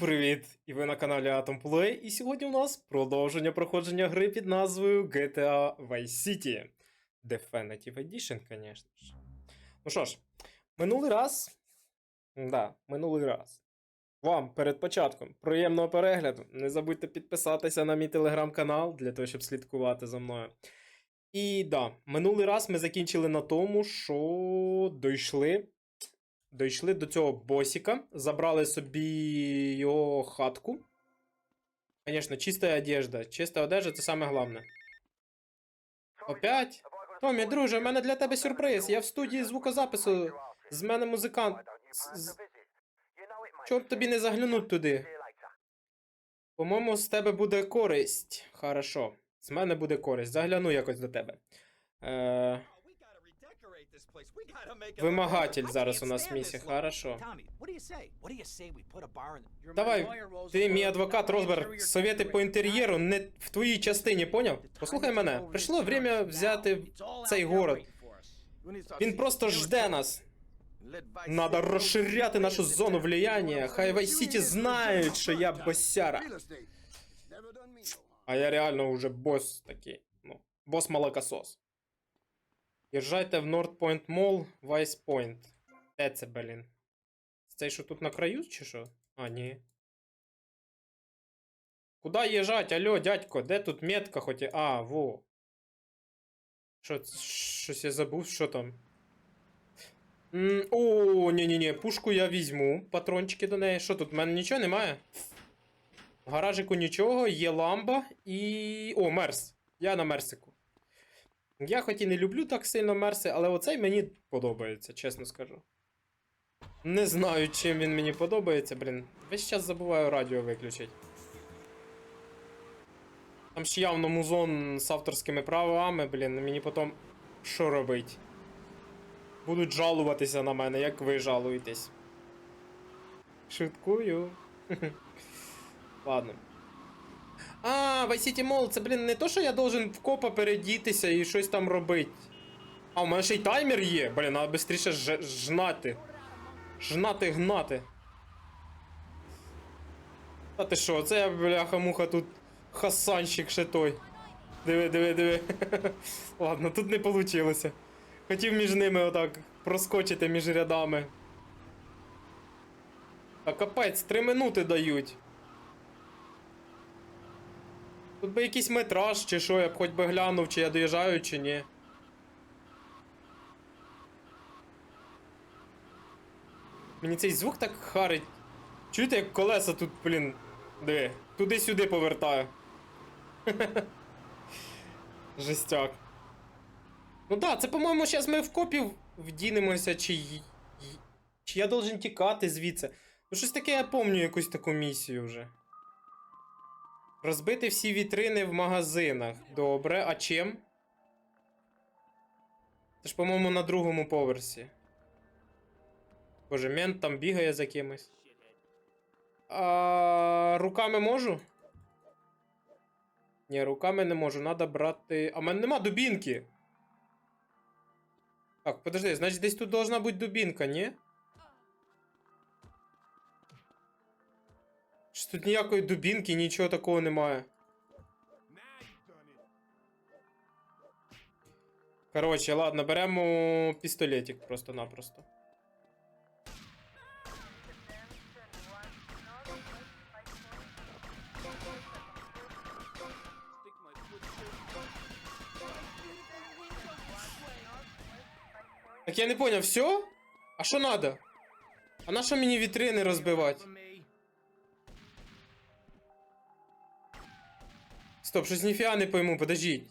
Привіт! І ви на каналі Atom Play. І сьогодні у нас продовження проходження гри під назвою GTA Vice City. Definitive Edition, звісно ж. Ну що ж, минулий раз. Да, минулий раз. Вам перед початком приємного перегляду. Не забудьте підписатися на мій телеграм-канал для того, щоб слідкувати за мною. І да, минулий раз ми закінчили на тому, що дійшли Дійшли до цього босіка, забрали собі його хатку. Звісно, чиста одежда. Чиста одежда це саме головне. Опять? Томі, друже, в мене для тебе сюрприз. Я в студії звукозапису. З мене музикант. З- з- б тобі не заглянуть туди? По-моєму, з тебе буде користь. Хорошо. З мене буде користь. Загляну якось до тебе. Е, Вимагатель зараз у нас в місі, хорошо. давай, ти мій адвокат Розберг, совєти по інтер'єру не в твоїй частині, поняв? Послухай мене, прийшло время взяти цей город. Він просто жде нас. Надо розширяти нашу зону влияння. Хай Vice City знають, що я босяра. А я реально уже босс такий. Ну, босс молокосос. Їжджайте в Mall, Vice Point. Де це, блін? Цей що тут на краю, чи що? А, ні. Куда їжджать? Алло, дядько, де тут метка хоч? і- А, во. Що, це- щось я забув, що там? О, ні-ні-ні, пушку я візьму. Патрончики до неї. Що тут? В мене нічого немає? В гаражику нічого, є ламба і. О, мерс. Я на мерсику. Я хоч і не люблю так сильно мерси, але оцей мені подобається, чесно скажу. Не знаю, чим він мені подобається, блін. Весь час забуваю радіо виключити. Там ще явно музон з авторськими правами, блін, мені потім що робить? Будуть жалуватися на мене, як ви жалуєтесь. Шуткую. Ладно. А, Vice Mall, це, блін, не то, що я должен в копа передітися і щось там робити. А, у мене ще й таймер є. Блін, треба швидше ж- жнати. Жнати, гнати. Та ти що, це я, бляха-муха, тут хасанщик ще той. Диви, диви, диви. Ладно, тут не вийшло. Хотів між ними отак проскочити між рядами. Та капець, три минути дають. Тут би якийсь метраж чи що, я б хоч би глянув, чи я доїжджаю, чи ні. Мені цей звук так харить. Чуєте, як колеса тут, блін, диви, туди-сюди повертаю. Жестяк. Ну да, це, по-моєму, зараз ми в копів вдінемося, чи. Чи я должен тікати звідси. Ну, щось таке я помню якусь таку місію вже. Розбити всі вітрини в магазинах. Добре, а чим? Це ж, по-моєму, на другому поверсі. Боже, мент там бігає за кимось. А, руками можу? Ні, руками не можу. Надо брати. А в мене нема дубінки. Так, подожди, значить десь тут должна бути дубінка, ні? Що тут ніякої дубінки, нічого такого немає. Коротше, ладно, беремо пістолетик просто-напросто. Так я не поняв, все? А що надо? А на що мені вітрини розбивати? Стоп, щось ніфіга не пойму, подождіть.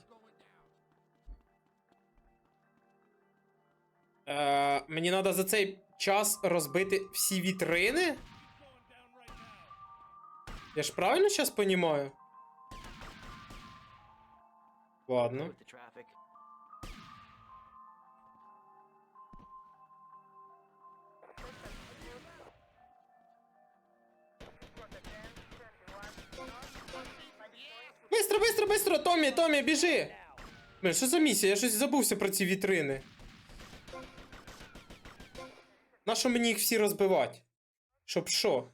Е, мені треба за цей час розбити всі вітрини? Я ж правильно зараз понімаю? Ладно. Быстро, быстро, быстро! Томі, Томі, біжи! Блин, що за місія? Я щось забувся про ці вітрини. Нащо мені їх всі розбивати? Щоб що?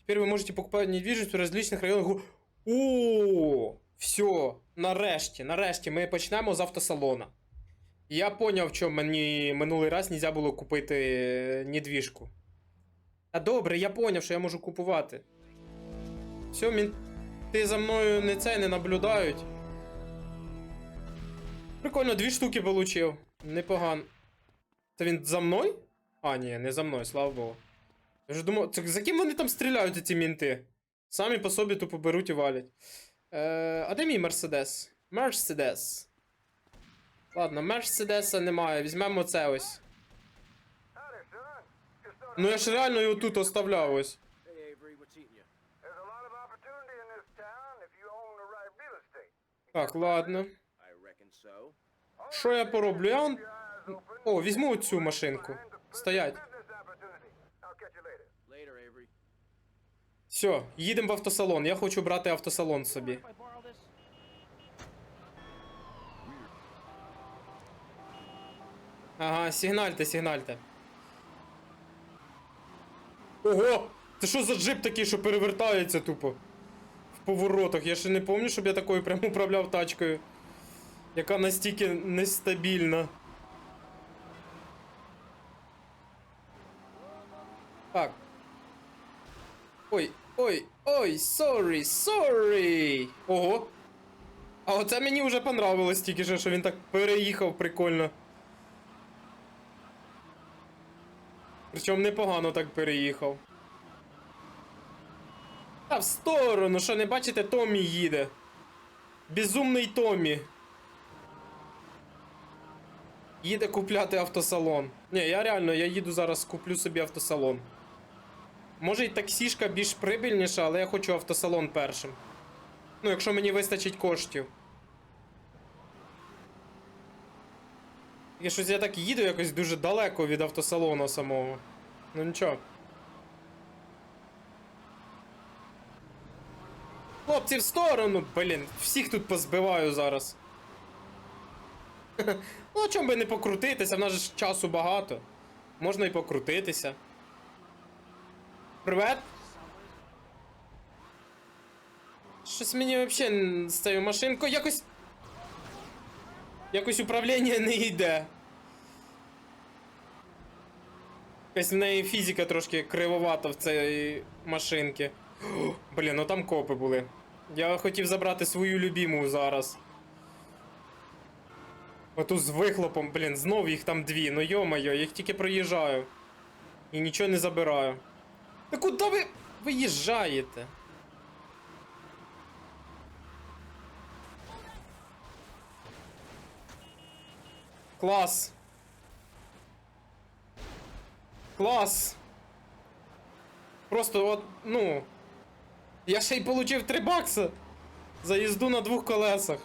Теперь вы можете покупать недвижимость в различних районах. Гу- О, все, нарешті, нарешті ми почнемо з автосалона. Я поняв, що мені минулий раз нельзя було купити е, недвіжку. Та добре, я поняв, що я можу купувати. Все, мін... ти за мною не це не наблюдають. Прикольно, дві штуки получив. Непогано. Це він за мною? А, ні, не за мною, слава Богу. Я вже думав, це за ким вони там стріляють, ці мінти? Самі по собі тупо беруть і валять. Е, а де мій Мерседес? Мерседес. Ладно, Мерседеса немає, візьмемо це ось. Ну я ж реально його тут оставляв ось. Так, ладно. Що я пороблю? Я он... О, візьму оцю машинку. Стоять. Все, їдемо в автосалон. Я хочу брати автосалон собі. Ага, сигнальте, сигнальте. Ого! Це що за джип такий, що перевертається тупо? Поворотах. Я ще не пам'ятаю, щоб я такою прям управляв тачкою. Яка настільки нестабільна. Так. Ой, ой, ой, sorry, sorry. Ого. А оце мені вже понравилось тільки що, що він так переїхав прикольно. Причому непогано так переїхав. Та в сторону, що не бачите, Томі їде. Безумний Томі. Їде купляти автосалон. Ні, я реально, я їду зараз куплю собі автосалон. Може і таксішка більш прибильніша, але я хочу автосалон першим. Ну, якщо мені вистачить коштів. І щось я так їду якось дуже далеко від автосалону самого. Ну нічого. Хлопці, в сторону! Блін, всіх тут позбиваю зараз. Ну, чому би не покрутитися? В нас ж часу багато. Можна і покрутитися. Привет. Щось мені взагалі з цією машинкою якось. Якось управління не йде. Якась в неї фізика трошки кривовата в цій машинці. Блін, ну там копи були. Я хотів забрати свою любіму зараз. Оту з вихлопом, блін, знов їх там дві. Ну йо-моє, я їх тільки проїжджаю. І нічого не забираю. Та куди ви виїжджаєте? Клас. Клас. Просто от, ну. Я ще й получив 3 бакса за їзду на двох колесах.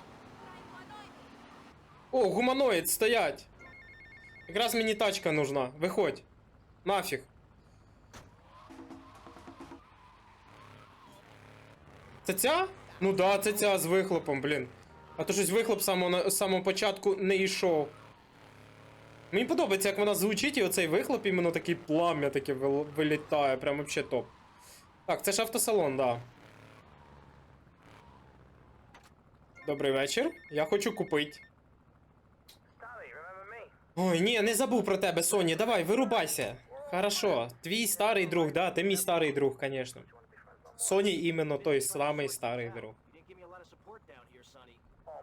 О, гуманоїд, стоять. Якраз мені тачка нужна. Виходь. Нафіг. Це ця? Ну да, це ця з вихлопом, блін. А то щось вихлоп з самого, на- самого початку не йшов. Мені подобається, як вона звучить, і оцей вихлоп іменно такий плам'я таке вилітає, прям вообще топ. Так, це ж автосалон, да. Добрий вечір. Я хочу купити. Ой, ні, не забув про тебе, Соні. Давай, вирубайся. Хорошо. Твій старий друг, да, ти мій старий друг, звісно. Соні іменно той самий старий друг. Oh.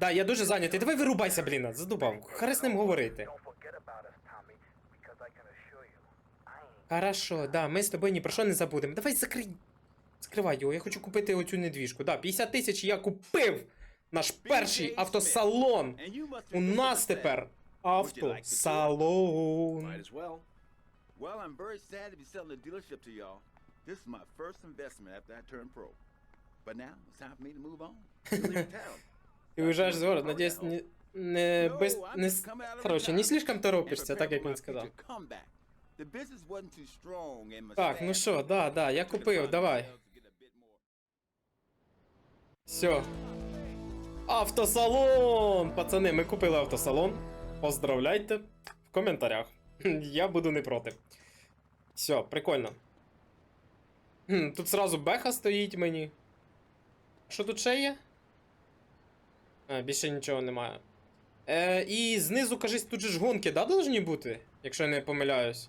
Да, я дуже зайнятий. Давай вирубайся, блін, задубав. З ним говорити. Хорошо, да, ми з тобою ні про що не забудемо. Давай закрий. Закривай його, я хочу купити оцю недвіжку. Да, 50 тисяч я купив наш перший автосалон. У нас тепер автосалон. Well. I'm very sad to be selling the dealership to y'all. This is my first investment after I turned pro. But now it's time for me to move on. To leave town. Ти уїжджаєш з города, надіюсь, не, не, без, не, коротше, не слишком prepare так як він сказав. Так, ну що, да, да, я купив, давай. Все. Автосалон! Пацани, ми купили автосалон. Поздравляйте в коментарях. Я буду не проти. Все, прикольно. Тут сразу беха стоїть мені. Що тут ще є? А, більше нічого немає. Е, і знизу, кажись, тут же ж гонки, да, должні бути? Якщо я не помиляюсь.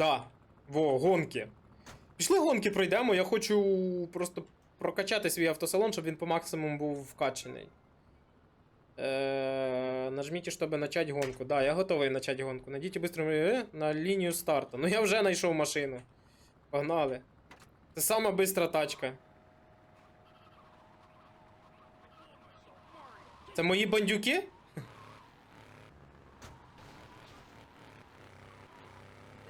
Да. Во, гонки. Пішли гонки пройдемо, я хочу просто прокачати свій автосалон, щоб він по максимуму був вкачаний. Е, нажміть, щоб начать гонку. Да, я готовий начать гонку. Найдіть быстро е, на лінію старту. Ну я вже знайшов машину. Погнали. Це сама бистра тачка. Це мої бандюки?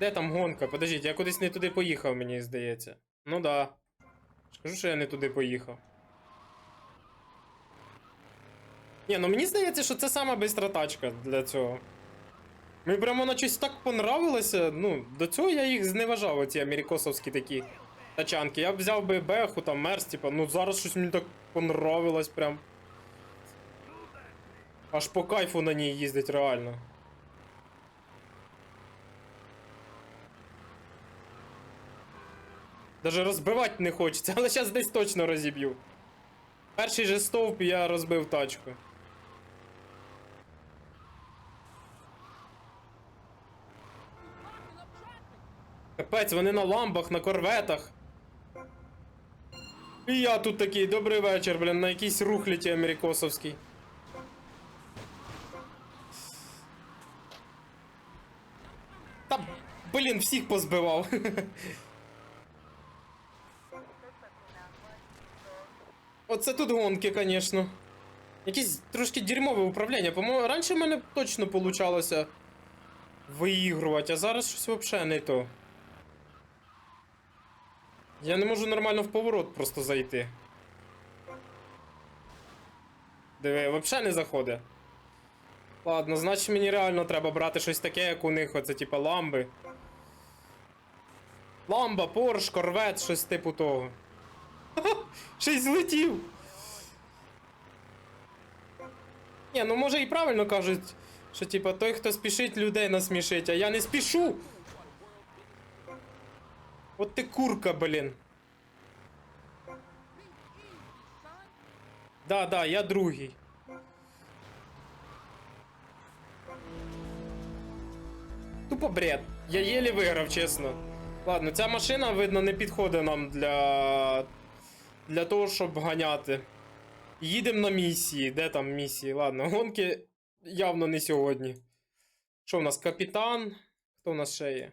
Де там гонка? Подождіть, я кудись не туди поїхав, мені здається. Ну да. Скажу, що я не туди поїхав. Ні, ну мені здається, що це сама бистра тачка для цього. Мені прямо на щось так понравилося. Ну, до цього я їх зневажав, оці америкосовські такі тачанки. Я б взяв би Беху, там Мерс, типа, ну зараз щось мені так понравилось прям. Аж по кайфу на ній їздить реально. Даже розбивати не хочеться, але зараз десь точно розіб'ю. Перший же стовп я розбив тачку. Капець, вони на ламбах, на корветах. І я тут такий, добрий вечір, блін, на якійсь рухліті америкосовській. Та, блін, всіх позбивав. Оце тут гонки, звісно. Якесь трошки дерьмове управління. По-моєму, раніше в мене точно получалося виігрувати, а зараз щось взагалі не то. Я не можу нормально в поворот просто зайти. Диви, взагалі не заходить. Ладно, значить мені реально треба брати щось таке, як у них, оце типа ламби. Ламба, Порш, корвет, щось типу того. Ще й злетів. Ні, ну може і правильно кажуть, що типа той, хто спішить, людей насмішить, а я не спішу. От ти курка, блін. Да, да, я другий. Тупо бред. Я єлі виграв, чесно. Ладно, ця машина, видно, не підходить нам для. Для того, щоб ганяти. Їдемо на місії. Де там місії? Ладно, гонки явно не сьогодні. Що в нас? Капітан? Хто в нас ще є?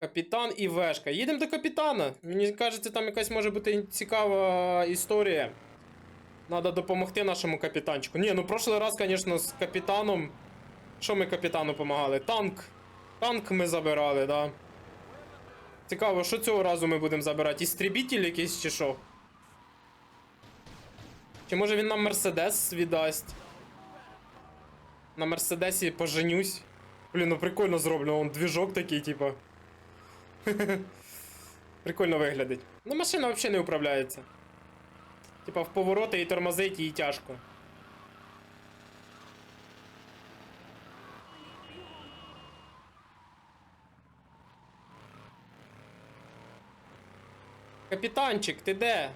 Капітан і Вешка. Їдемо до капітана. Мені кажеться, там якась може бути цікава історія. Надо допомогти нашому капітанчику. Ні, ну прошлий раз, звісно, з капітаном. Що ми капітану допомагали? Танк. Танк ми забирали, да. Цікаво, що цього разу ми будемо забирати? Істребітель якийсь чи що? Чи може він нам Мерседес віддасть? На Мерседесі поженюсь. Блін, ну прикольно зроблено, он двіжок такий, типа. Прикольно виглядить. Ну машина взагалі не управляється. Типа в повороти і тормозить їй тяжко. Капітанчик, ти де?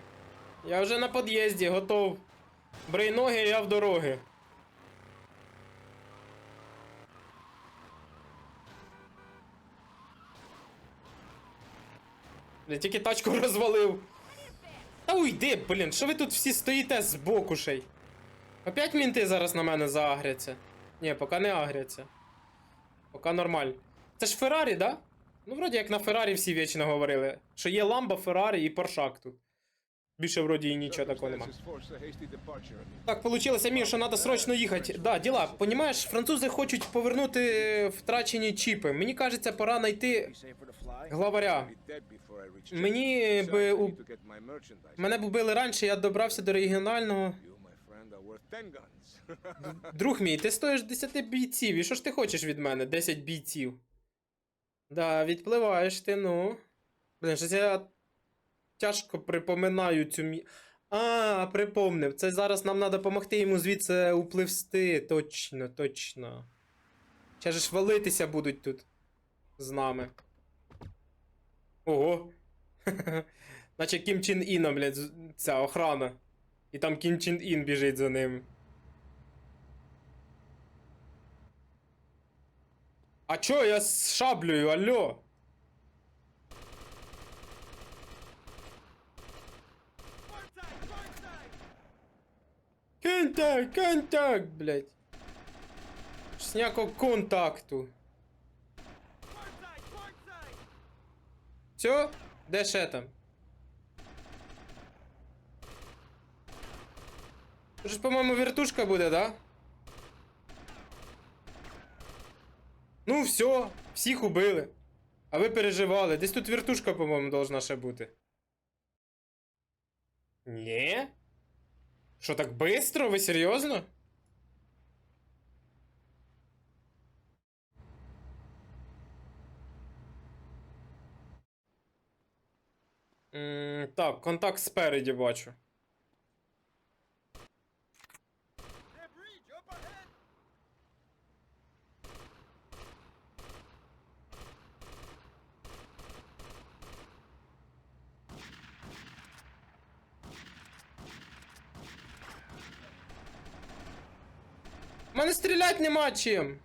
Я вже на під'їзді, готов. Брий ноги, я в дороги. Я тільки тачку розвалив. Та уйди, блін, що ви тут всі стоїте збоку шей? Опять мінти зараз на мене заагряться. Ні, поки не агряться. Поки нормально. Це ж Феррарі, да? Ну, вроді як на Феррарі всі вічно говорили. Що є ламба, Феррарі і Поршак тут. Більше вроді і нічого такого нема. Так, получилося, Мір, що треба срочно їхати. Да, діла, понімаєш, французи хочуть повернути втрачені чіпи. Мені кажеться, пора знайти главаря. Мені би у... Мене б убили раніше, я добрався до регіонального. Друг мій, ти стоїш 10 бійців. І що ж ти хочеш від мене? 10 бійців. Да, відпливаєш ти, ну. Блін, щось я тяжко припоминаю цю мі. А, припомнив. Це зараз нам треба допомогти йому звідси upливсти. Точно, точно. Ще ж валитися будуть тут з нами. Ого. Наче Кім Чін Іна, блядь, ця охрана. І там Кім Чін Ін біжить за ним. А чо я з шаблею, алло? Контакт, контакт, блядь. Ж ніякого контакту. Все? Де ще там? Це ж, по-моєму, вертушка буде, да? Ну, все, всіх убили. А ви переживали. Десь тут вертушка, по-моєму, должна ще бути. Ні? Що так бистро? Ви серйозно? Так, контакт спереді бачу. мене стріляти нема чим.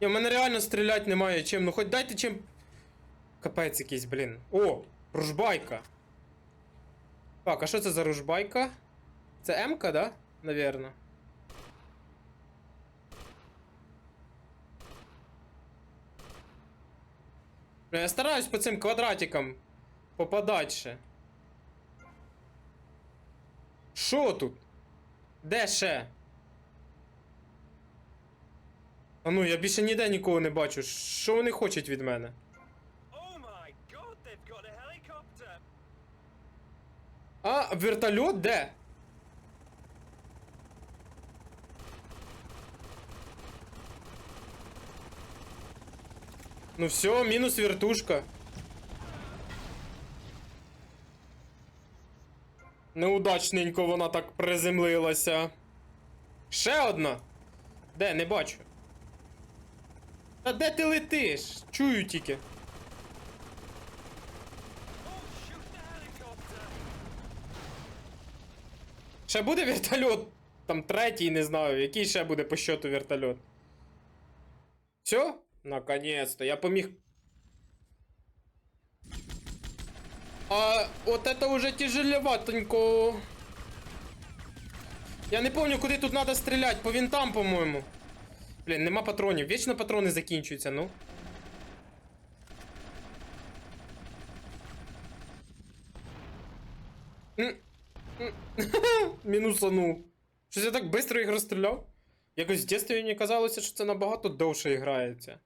Ні, в мене реально стріляти немає чим. Ну хоч дайте чим. Капець якийсь, блін. О, ружбайка. Так, а що це за ружбайка? Це М-ка, да? Навірно. Я стараюсь по цим квадратикам попадать ще. Що тут? Де ще? А ну, я більше ніде нікого не бачу. Що вони хочуть від мене? Oh! А, вертольот де? Ну все, мінус вертушка. Неудачненько вона так приземлилася. Ще одна. Де, не бачу. Та де ти летиш? Чую тільки. Ще буде вертольот? Там третій, не знаю. Який ще буде по счету вертольот? Все? Наконец-то, я поміг. А от это уже тяжеловатенько. Я не помню, куди тут надо стріляти, по винтам, по-моєму. Блін, нема патронів. Вічно патрони закінчуються, ну. М, м, Мінусанув. Щось я так швидко їх розстріляв. Якось в дитинстві мені казалося, що це набагато довше грається.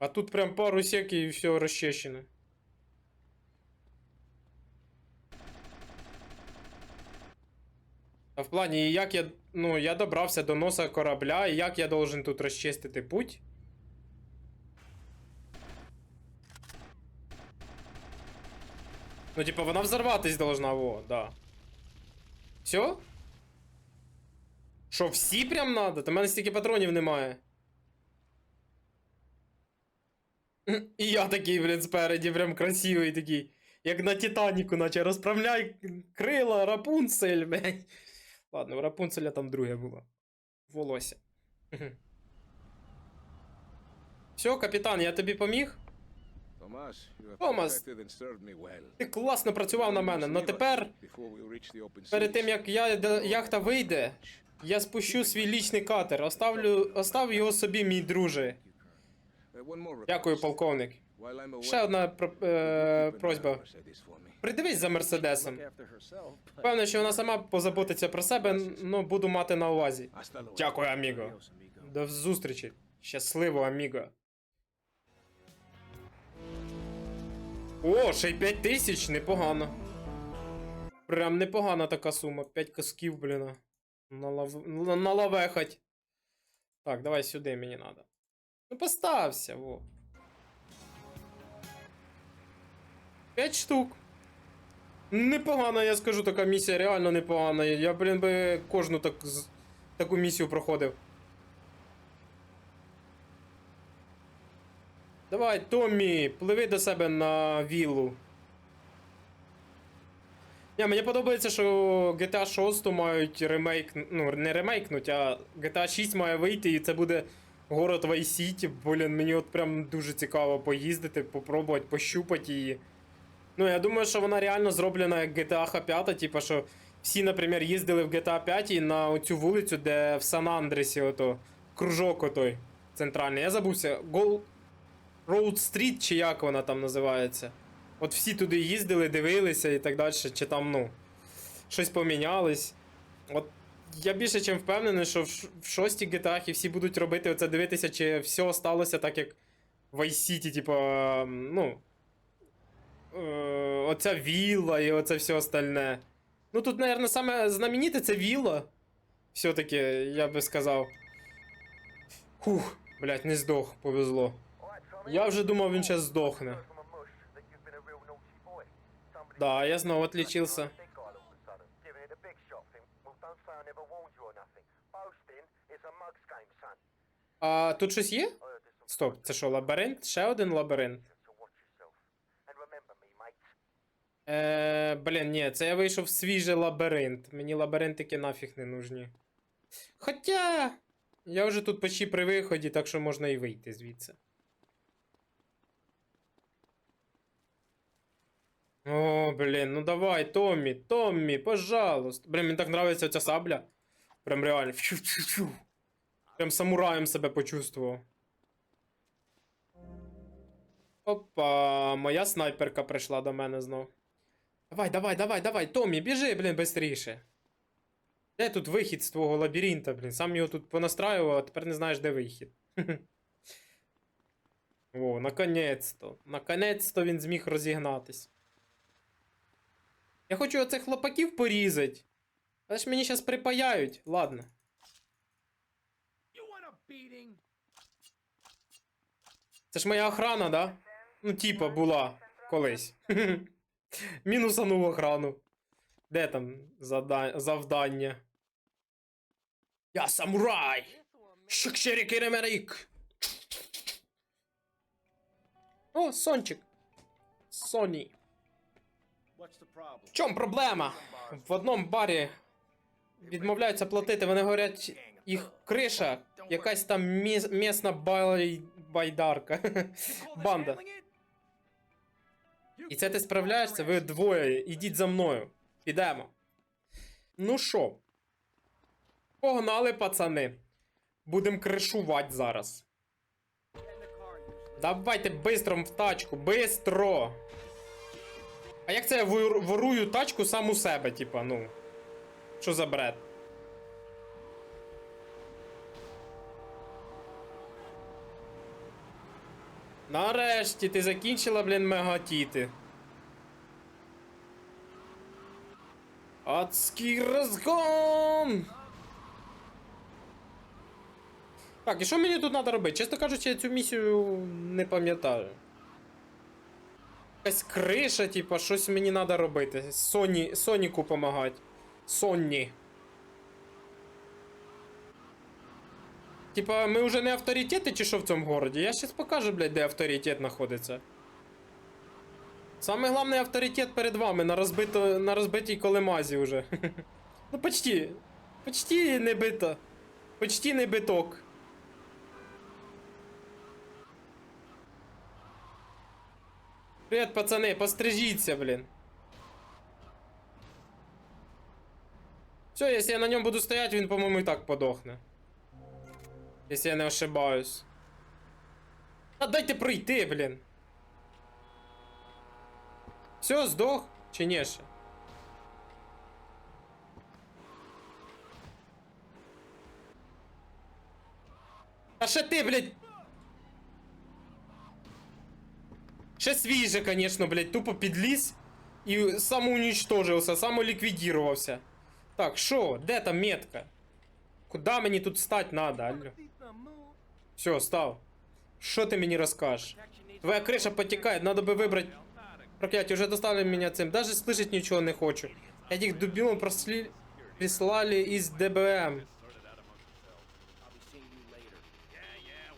А тут прям пару сек і все розчищено. А в плані, як я. Ну, я добрався до носа корабля, і як я должен тут розчистити путь? Ну, типа, вона взорватись должна, во, да. Все? Що, всі прям надо? Та в мене стільки патронів немає. І я такий, блін, спереді, прям красивий такий. Як на Титаніку, наче розправляй крила, Рапунцель, блядь. Ладно, у Рапунцеля там друге було. Волосся. Все, капітан, я тобі поміг? Well. Ти класно працював на мене, але тепер, the open перед тим як я, яхта вийде, я спущу свій лічний катер. Оставлю, остав його собі, мій друже. Дякую, полковник. Ще одна про- е, просьба. Придивись за Мерседесом. Певно, що вона сама позаботиться про себе, ну буду мати на увазі. Дякую, аміго. До зустрічі. Щасливо, аміго. О, ще й 5 тисяч, непогано. Прям непогана така сума. 5 косків, блін. Налав... Налавехать. Так, давай сюди мені надо. Ну постався, во. П'ять штук. Непогано, я скажу, така місія реально непогана. Я, блін, би кожну так, таку місію проходив. Давай, Томмі, пливи до себе на віллу. Ні, мені подобається, що GTA 6 мають ремейк, ну, не ремейкнуть, а GTA 6 має вийти, і це буде город City. Блін, мені от прям дуже цікаво поїздити, попробувати, пощупати її. Ну, я думаю, що вона реально зроблена як GTA 5, типу, що всі, наприклад, їздили в GTA 5 на оцю вулицю, де в Сан-Андресі, ото, кружок отой центральний. Я забувся, Гол... Роуд Стріт, чи як вона там називається. От всі туди їздили, дивилися і так далі, чи там, ну, щось помінялось. От я більше чим впевнений, що в, шостій GTA всі будуть робити оце дивитися, чи все сталося так, як в Vice City, типу, ем, ну. Е, оця вілла і оце все остальне. Ну тут, наверное, саме знамените це вілла. Все-таки, я би сказав. Хух, блять, не здох, повезло. Я вже думав, він щас здохне. From a mush that А тут щось є? Стоп, це що, лабіринт? Ще один лабіринт. Е, блін, ні, це я вийшов в свіжий лабіринт. Мені лабіринтики нафіг не нужні. Хоча. Я вже тут почти при виході, так що можна і вийти звідси. О, блін, ну давай, Томмі, Томмі, пожалуйста. Блін, мені так нравиться ця сабля. Прям реально. Прям самураєм себе почувствував. Опа, моя снайперка прийшла до мене знов. Давай, давай, давай, давай, Томмі, біжи, блін, бистріше. Де тут вихід з твого лабіринта, блін? Сам його тут понастраював, а тепер не знаєш, де вихід. О, наконець-то. Наконець-то він зміг розігнатись. Я хочу оцих хлопаків порізати. Але ж мені зараз припаяють. Ладно. Це ж моя охрана, да? Ну, типа, була колись. Мінусанув охрану. Де там завдання? Я самурай! Шикшерікеремерик! О, Сончик. Соні. В чому проблема? В одному барі відмовляються платити, вони говорять, їх криша, якась там місна бай... байдарка. Банда. І це ти справляєшся, ви двоє, ідіть за мною. Підемо. Ну що? Погнали, пацани. Будем кришувати зараз. Давайте бистром в тачку, бистро. А як це я вор- ворую тачку сам у себе, типа, ну. Що за бред? Нарешті ти закінчила, блін, мегатіти. Адський розгон! Так, і що мені тут треба робити? Чесно кажучи, я цю місію не пам'ятаю. Якась криша, типа, щось мені треба робити. Соні, Соніку помагати. Сонні. Типа, ми вже не авторитети чи що в цьому городі? Я щас покажу, блядь, де авторитет знаходиться. Саме головний авторитет перед вами на, розбито, на розбитій колемазі вже. ну почти. Почти не бито. Почти не биток. Привет, пацани, пострижіться, блін. Все, якщо я на ньому буду стояти, він, по-моєму, і так подохне. Якщо я не ошибаюсь. А дайте пройти, блін. Все, здох? Чи ні ще? А ще ти, блядь. Ще свіже, конечно, блядь, тупо підліз і самоуничтожився, самоліквідірувався. Так, що? Де там метка? Куда мені тут стать надо, алло? Все, став. Що ти мені розкажеш? Твоя криша потекает, надо бы выбрать... Проклятие, уже достали меня цим. Даже слышать ничего не хочу. Этих дубилов просли... прислали из ДБМ.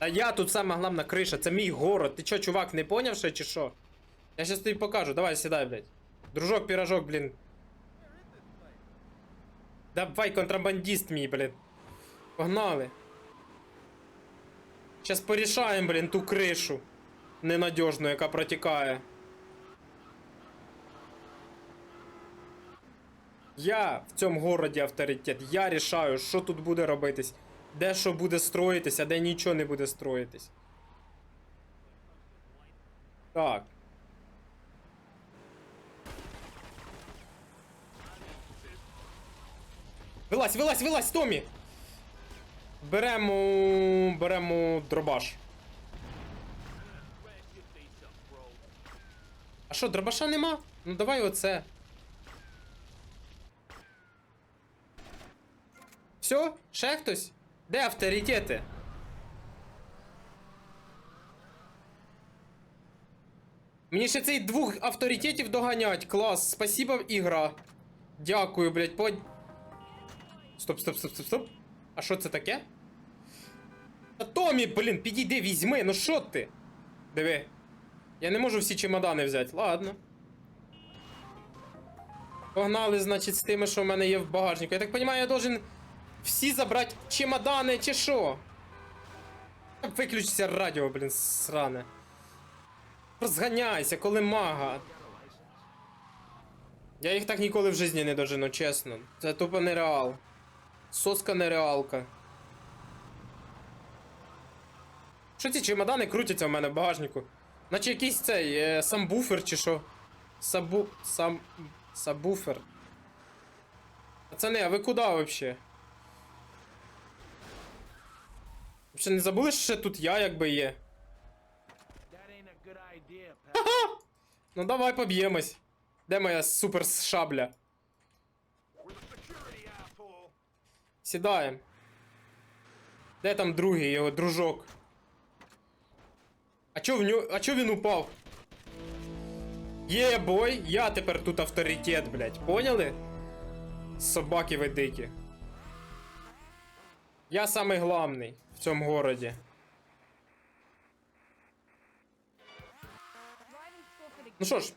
Та я тут сама главна криша, це мій город. Ти чо, чувак, не поняв ще чи що? Я щас тобі покажу, давай сідай, блядь. Дружок, пірожок, блін. Давай, контрабандист мій, блін. Погнали. Щас порішаємо, блін, ту кришу. Ненадіжну, яка протікає. Я в цьому городі авторитет. Я рішаю, що тут буде робитись. Де що буде строїтись, а де нічого не буде строїтись. Так. Вилазь, вилазь, вилазь, Томі! Беремо. Беремо дробаш. А що, дробаша нема? Ну давай оце. Все? Ще хтось? Де авторитети? Мені ще цей двох авторитетів доганять. Клас. Спасибо, ігра. Дякую, блядь, по... Стоп, стоп, стоп, стоп, стоп. А що це таке? Та Томі, блін, підійди, візьми, ну що ти? Диви. Я не можу всі чемодани взяти. Ладно. Погнали, значить, з тими, що в мене є в багажнику. Я так розумію, я должен всі забрати чемодани чи що? Виключиться радіо, блін, сране. Розганяйся, коли мага. Я їх так ніколи в житті не дожину, чесно. Це тупо нереал. Соска нереалка. Що ці чемодани крутяться в мене в багажнику? Наче якийсь цей е, самбуфер чи що? Сабу. Сам. Сабуфер. Пацани, а ви куди вообще? Вообще не забули, що ще тут я якби є? Idea. Ну давай поб'ємось. Де моя супер шабля? Сідаємо. Де там другий його дружок? А чо в нього. А чо він упав? Є бой, я тепер тут авторитет, блядь. Поняли? Собаки ви дикі. Я самий главний цьому городі. Ну що ж,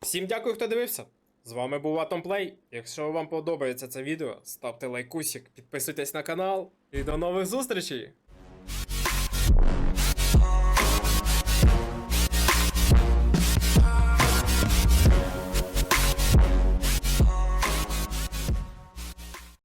всім дякую, хто дивився. З вами був Atomplay. Якщо вам подобається це відео, ставте лайкусик, підписуйтесь на канал і до нових зустрічей!